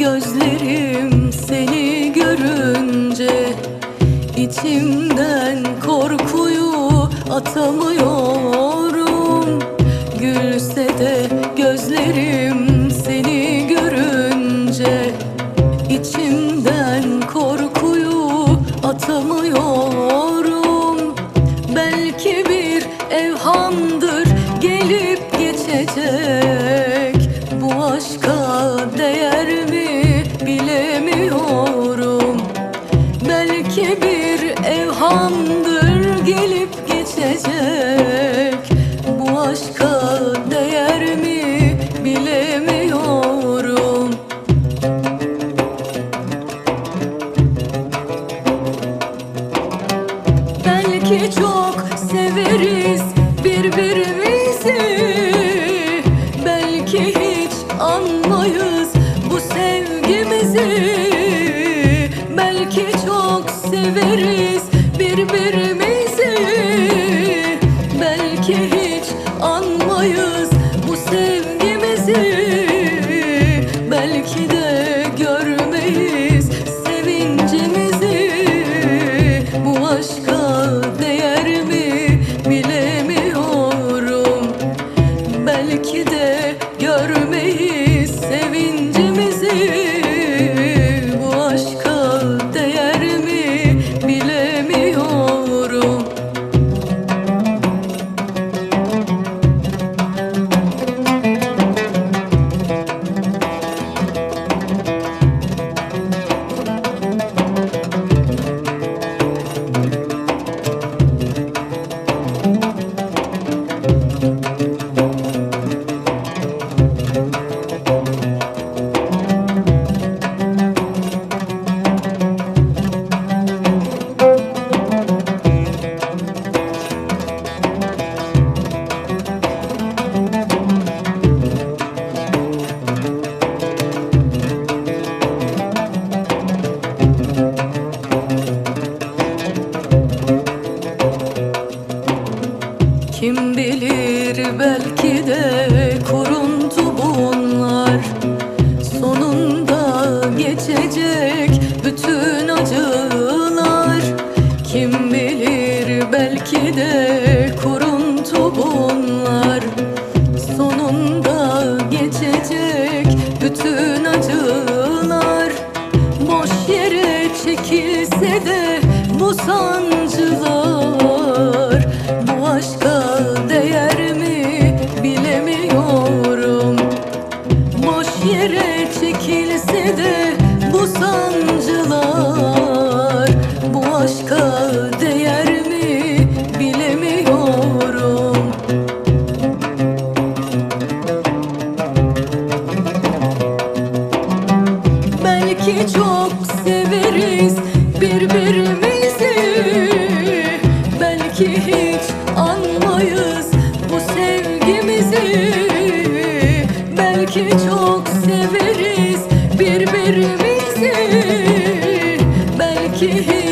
gözlerim seni görünce içimden korkuyu atamıyorum. Gülse de gözlerim seni görünce içimden korkuyu atamıyorum. Belki bir evhamdır gelip geçecek aşka değer mi bilemiyorum. Belki çok severiz birbirimizi. Belki hiç anmayız bu sevgimizi. Belki çok severiz birbirimizi belki de kuruntu bunlar. Sonunda geçecek bütün acılar. Kim bilir belki de kuruntu bunlar. Sonunda geçecek bütün acılar. Boş yere çekilse de bu sancılar Belki çok severiz birbirimizi. Belki hiç anmayız bu sevgimizi. Belki çok severiz birbirimizi. Belki hiç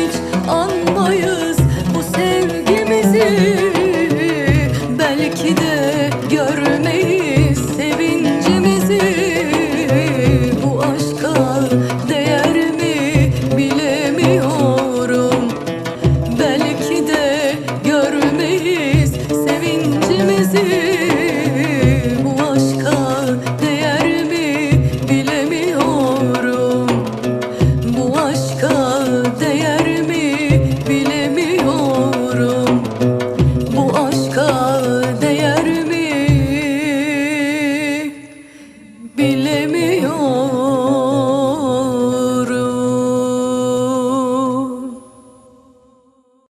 de